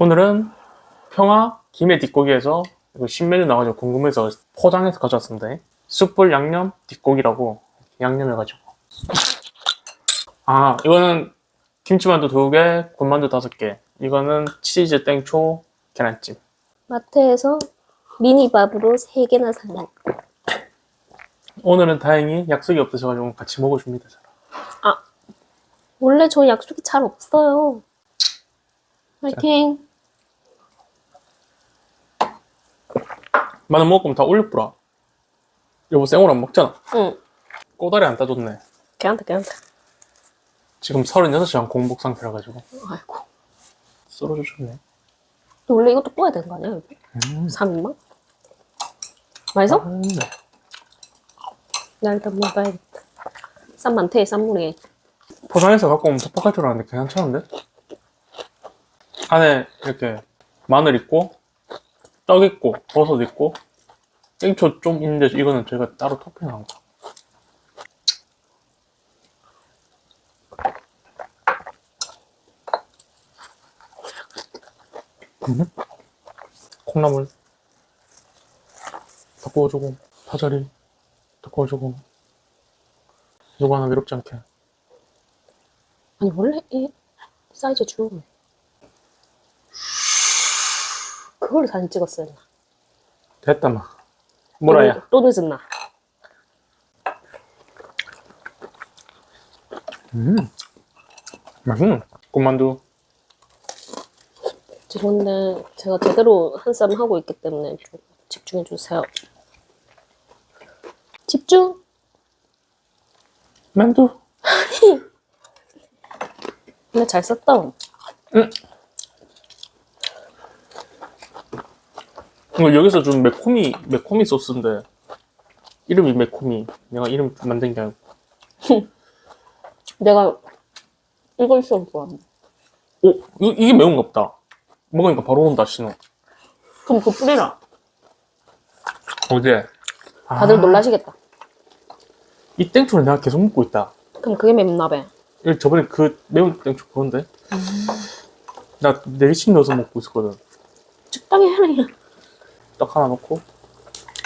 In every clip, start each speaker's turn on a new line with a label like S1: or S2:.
S1: 오늘은 평화 김해 뒷고기에서 이거 신메뉴 나와가지고 궁금해서 포장해서 가져왔습니다. 숯불 양념 뒷고기라고 양념해가지고. 아, 이거는 김치만두 두 개, 군만두 다섯 개. 이거는 치즈 땡초 계란찜.
S2: 마트에서 미니밥으로 3개나 살라.
S1: 오늘은 다행히 약속이 없으셔가지고 같이 먹어줍니다. 저랑.
S2: 원래 저 약속이 잘 없어요. 파이팅!
S1: 마늘 먹을 거면 다 올려뿌라. 여보 생으로 안 먹잖아.
S2: 응.
S1: 꼬다리 안 따줬네.
S2: 걔한테, 걔한테.
S1: 지금 36시간 공복 상태라 가지고
S2: 아이고.
S1: 썰어줘 좋네.
S2: 원래 이것도 구워야 되는 거 아니야, 여기?
S1: 음.
S2: 3인만? 맛있어?
S1: 음, 네.
S2: 나 일단 먹어야겠다. 쌈 많대, 쌈물이.
S1: 포장해서 갖고 오면 퍽퍽할 줄 알았는데 괜찮은데? 안에 이렇게 마늘 있고 떡 있고 버섯 있고 땡초 좀 있는데 이거는 저희가 따로 토핑한 거. 음? 콩나물 더 구워주고 파절이 더 구워주고 누구 하나 외롭지 않게
S2: 아니, 원래 이 사이즈 줄고. 그걸로 사진 찍었어야 했나?
S1: 됐다 마 뭐라야
S2: 또, 또 늦었나?
S1: 음 맛있네 군만두
S2: 죄송한데, 제가 제대로 한 쌈 하고 있기 때문에 좀 집중해 주세요. 집중!
S1: 만두
S2: 근데 잘 썼다.
S1: 이 거 여기서 준 매코미 매코미 소스인데. 이름이 매코미 내가 이름 만든 게 아니고
S2: 내가 이걸 좀 좋아한다.
S1: 오 이거, 이게 매운가 보다. 먹으니까 바로 온다 신호.
S2: 그럼 그거 뿌리라.
S1: 어제.
S2: 다들
S1: 아,
S2: 놀라시겠다.
S1: 이 땡초를 내가 계속 먹고 있다.
S2: 그럼 그게 맵나 봐.
S1: 이거 저번에 그 매운 땡초 그건데? 나 4개씩 넣어서 먹고 있었거든.
S2: 적당히 해라.
S1: 떡 하나 넣고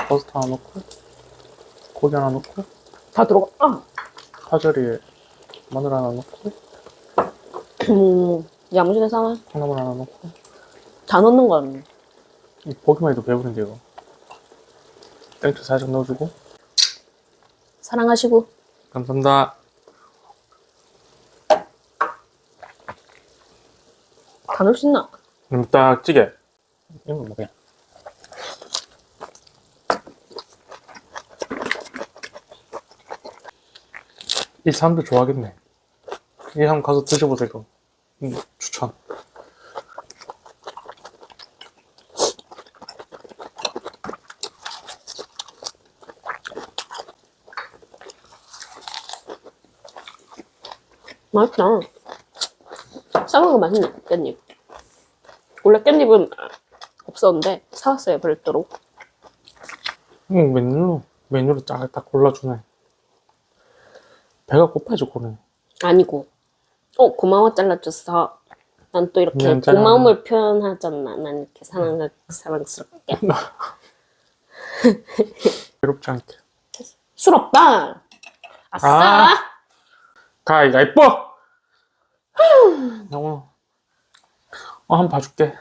S1: 버섯 하나 넣고 고기 하나 넣고
S2: 다 들어가. 아!
S1: 파절이에 마늘 하나 넣고
S2: 음, 야무지게 싸워.
S1: 콩나물 하나 넣고
S2: 다 넣는 거 아니야.
S1: 이 보기만 해도 배부른데 이거 땡초 살짝 넣어주고
S2: 사랑하시고.
S1: 감사합니다
S2: 다 넣을 수 있나?
S1: 그럼 딱 찌개 이거 뭐야 이 사람들 좋아하겠네 이 한번 가서 드셔보세요 이거 음, 추천
S2: 맛있다. 거 맛있네, 깻잎. 원래 깻잎은 없었는데, 사왔어요, 별도로.
S1: 음, 메뉴로 메뉴로 딱, 딱 골라주네 배가 고파져 고네
S2: 아니고. 어, 고마워 잘라줘서. 난또 이렇게. 고마움을 표현하잖아. 난 이렇게 사랑, 사랑스럽게.
S1: 외롭지 않게
S2: 술 없다! 아싸!
S1: 아. 가위가위뽀 영어 어한 번 봐줄게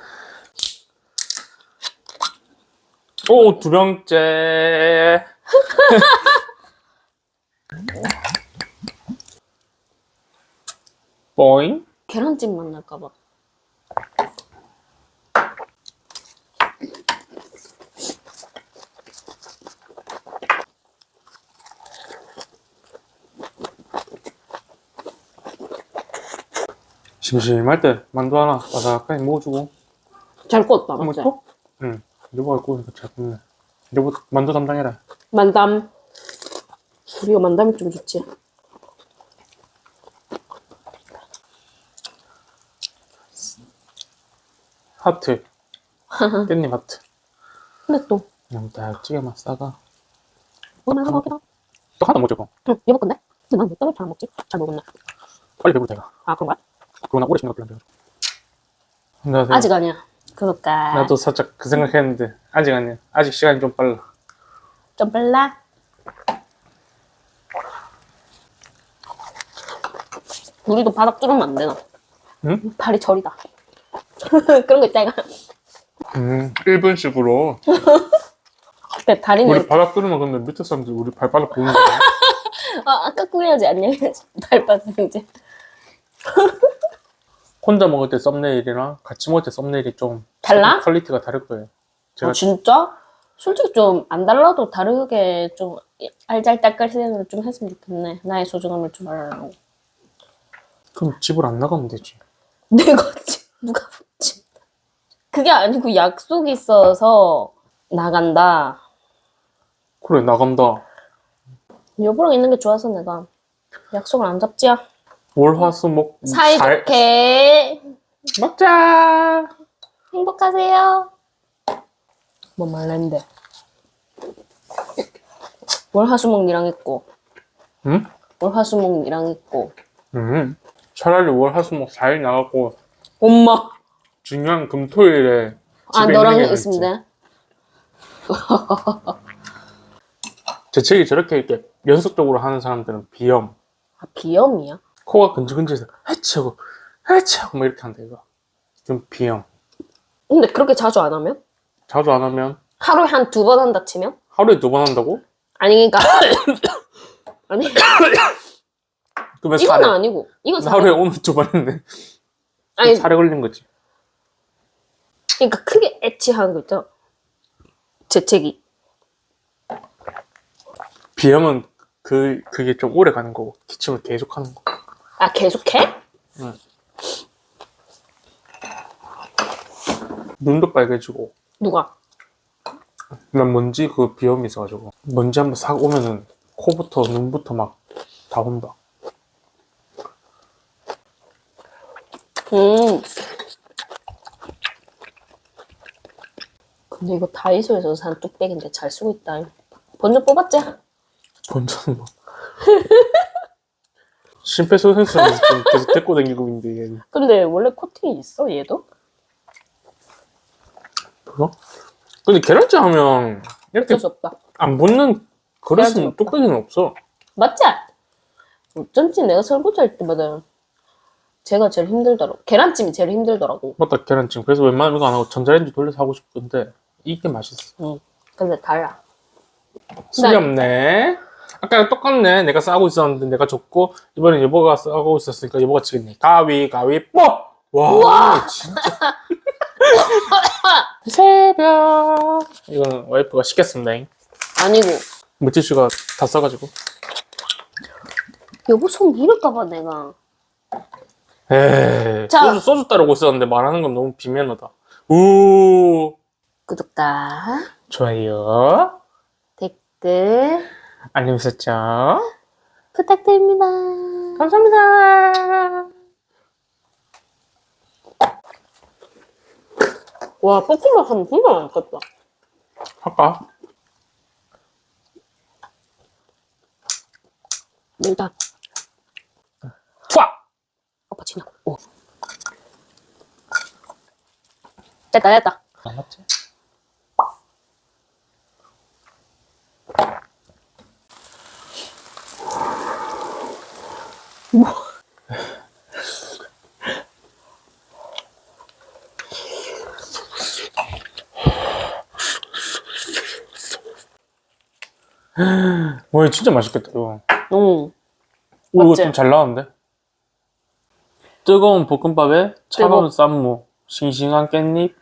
S1: 오 두 병째 뽀잉
S2: 계란찜 맛 날까봐.
S1: 심심할 때 만두 하나 바삭하게 먹어주고
S2: 잘 구웠다,
S1: 한번
S2: 맞지?
S1: 응 여보가 구우니까 잘 굽네 여보 만두 담당해라
S2: 만담. 우리가 만담이 좀 좋지.
S1: 하트 깻잎 하트
S2: 근데 또,
S1: 그냥 딱 찌개만 싸가
S2: 뭐 말고 먹기다.
S1: 또 하나 먹자 그럼
S2: 응, 이거 건데? 근데 난왜 떡을 잘 먹지? 잘 먹었나?
S1: 빨리 배부르다 이거
S2: 아, 그런가?
S1: 그러나 오래 생각하면 돼요 나도,
S2: 아직 아니야. 그럴까?
S1: 나도 살짝 그 생각했는데 아직 아니야. 아직 시간이 좀 빨라.
S2: 좀 빨라? 우리도 바닥 뚫으면 안 되나?
S1: 응?
S2: 발이 저리다. 그런 거 있잖아.
S1: 음, 일본식으로.
S2: 근데 다리는
S1: 우리 바닥 뚫으면 근데 밑에 사람들 우리 발바닥 보는 거야.
S2: 아, 아까 꾸며야지 안녕. 발바닥 이제.
S1: 혼자 먹을 때 썸네일이랑 같이 먹을 때 썸네일이 좀
S2: 달라?
S1: 퀄리티가 다를 거예요. 제가
S2: 아, 진짜? 솔직히 좀 안 달라도 다르게 좀 알잘딱깔생을 좀 했으면 좋겠네. 나의 소중함을 좀 알아라고.
S1: 그럼 집을 안 나가면 되지.
S2: 내가 지 누가 지 그게 아니고 약속이 있어서 나간다.
S1: 그래 나간다.
S2: 여보랑 있는 게 좋아서 내가 약속을 안 잡지야.
S1: 월화수목
S2: 사이좋게
S1: 먹자.
S2: 행복하세요. 뭐 말랜데. 월화수목 니랑 있고
S1: 응?
S2: 월화수목 니랑 있고
S1: 음. 차라리 월화수목 4일 나가고
S2: 엄마
S1: 중요한 금토일에
S2: 아
S1: 집에
S2: 너랑
S1: 있는 게.
S2: 돼?
S1: 제 책이 저렇게 이렇게 연속적으로 하는 사람들은 비염,
S2: 아 비염이야?
S1: 코가 근질근질해서 해치고 해치고 막 이렇게 한다 이거. 좀 비염.
S2: 근데 그렇게 자주 안 하면?
S1: 자주 안 하면
S2: 하루에 한 두 번 한다 치면?
S1: 하루에 두 번 한다고?
S2: 아니 그러니까 아니
S1: 그러면
S2: 이건
S1: 살에
S2: 아니고 이건
S1: 하루에 오늘 두 번 했네.
S2: 아니
S1: 살에 걸린 거지.
S2: 그러니까 크게 애치하는 거 있잖아 재채기
S1: 비염은 그 그게 좀 오래 가는 거고 기침을 계속 하는 거.
S2: 아 계속해?
S1: 눈도 빨개지고.
S2: 누가?
S1: 난 먼지 그 비염이 있어가지고 먼지 한번 싹 오면은 코부터 눈부터 막 다 온다.
S2: 음 근데 이거 다이소에서 산 뚝배기인데 잘 쓰고 있다 번쩍 뽑았지?
S1: 본전 뭐. 심폐소생술은 좀 계속 데리고 다니고 있는데 얘
S2: 근데 원래 코팅이 있어 얘도?
S1: 그거? 근데 계란찜 하면 이렇게
S2: 어쩔 수 없다
S1: 안 붙는 그릇은. 뚝배기는 없어.
S2: 맞지? 어쩐지 내가 설거지 할 때마다 제가 제일 힘들더라고 계란찜이 제일 힘들더라고
S1: 맞다 계란찜. 그래서 웬만하면 이거 안 하고 전자레인지 돌려서 하고 싶은데 이게 맛있어.
S2: 응. 근데 달라
S1: 술이 없네. 아까 똑같네. 내가 싸고 있었는데 내가 졌고 이번엔 여보가 싸고 있었으니까 여보가 지겠네. 가위 가위 뽀. 와 진짜. 새벽. 이거는 와이프가 시켰습니다.
S2: 아니고
S1: 물티슈가 다 써가지고.
S2: 여보 손 물을까봐 내가
S1: 에이.
S2: 자.
S1: 소주 소주 따르고 있었는데 말하는 건 너무 비매너다. 우.
S2: 구독과
S1: 좋아요.
S2: 댓글
S1: 알림 설정.
S2: 부탁드립니다.
S1: 감사합니다.
S2: 와, 볶음밥 하면 진짜 맛있겠다.
S1: 할까?
S2: 일단,
S1: 푸아.
S2: 오. 됐다, 됐다.
S1: 안 맞지? 와, 진짜 맛있겠다, 이거.
S2: 응.
S1: 오, 이거
S2: 맞지?
S1: 좀 잘 나왔는데? 뜨거운 볶음밥에 차가운 쌈무, 싱싱한 깻잎.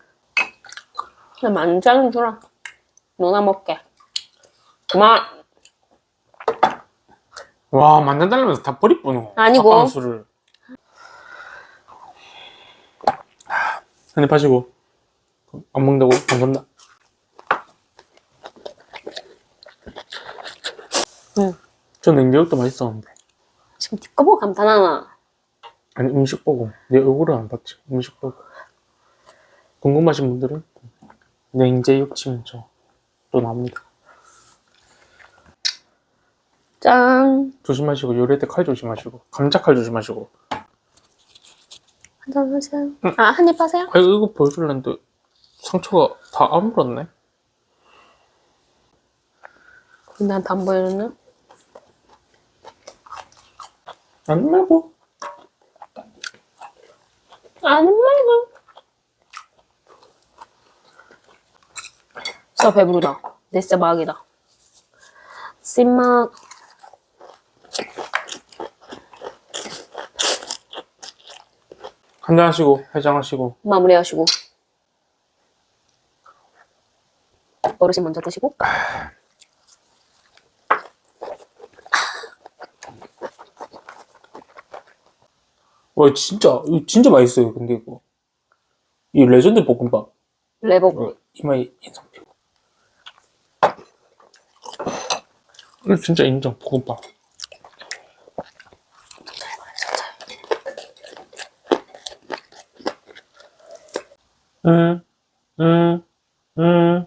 S2: 나 만장 주라. 누나 먹게. 그만.
S1: 와, 만난다면서 다 버리 뿌노.
S2: 아니고.
S1: 아까운 술을. 한입 하시고. 안 먹는다고? 감사합니다.
S2: 응.
S1: 저 냉제육도 맛있었는데.
S2: 지금 니꺼 보고 감탄하나.
S1: 아니, 음식 보고. 내 얼굴은 안 봤지. 음식 보고. 궁금하신 분들은 냉제육 치면 저또 나옵니다.
S2: 짠.
S1: 조심하시고, 요리할 때 칼 조심하시고, 감자 칼 조심하시고.
S2: 한잔 하세요. 아, 한 입 하세요?
S1: 아 이거 보여줄랬는데 상처가 다 아물었네.
S2: 나한테 안 보여줬나?
S1: 안 말고.
S2: 안 말고. 진짜 배부르다. 내 진짜 막이다. 찐막.
S1: 한잔 하시고 해장하시고.
S2: 마무리하시고. 어르신 먼저 드시고.
S1: 와 진짜 이거 진짜 맛있어요. 근데 이거 이 레전드 볶음밥.
S2: 레버구.
S1: 이거 이마에 인상 피고. 이거 진짜 인정 볶음밥. 음, 음, 음, 음.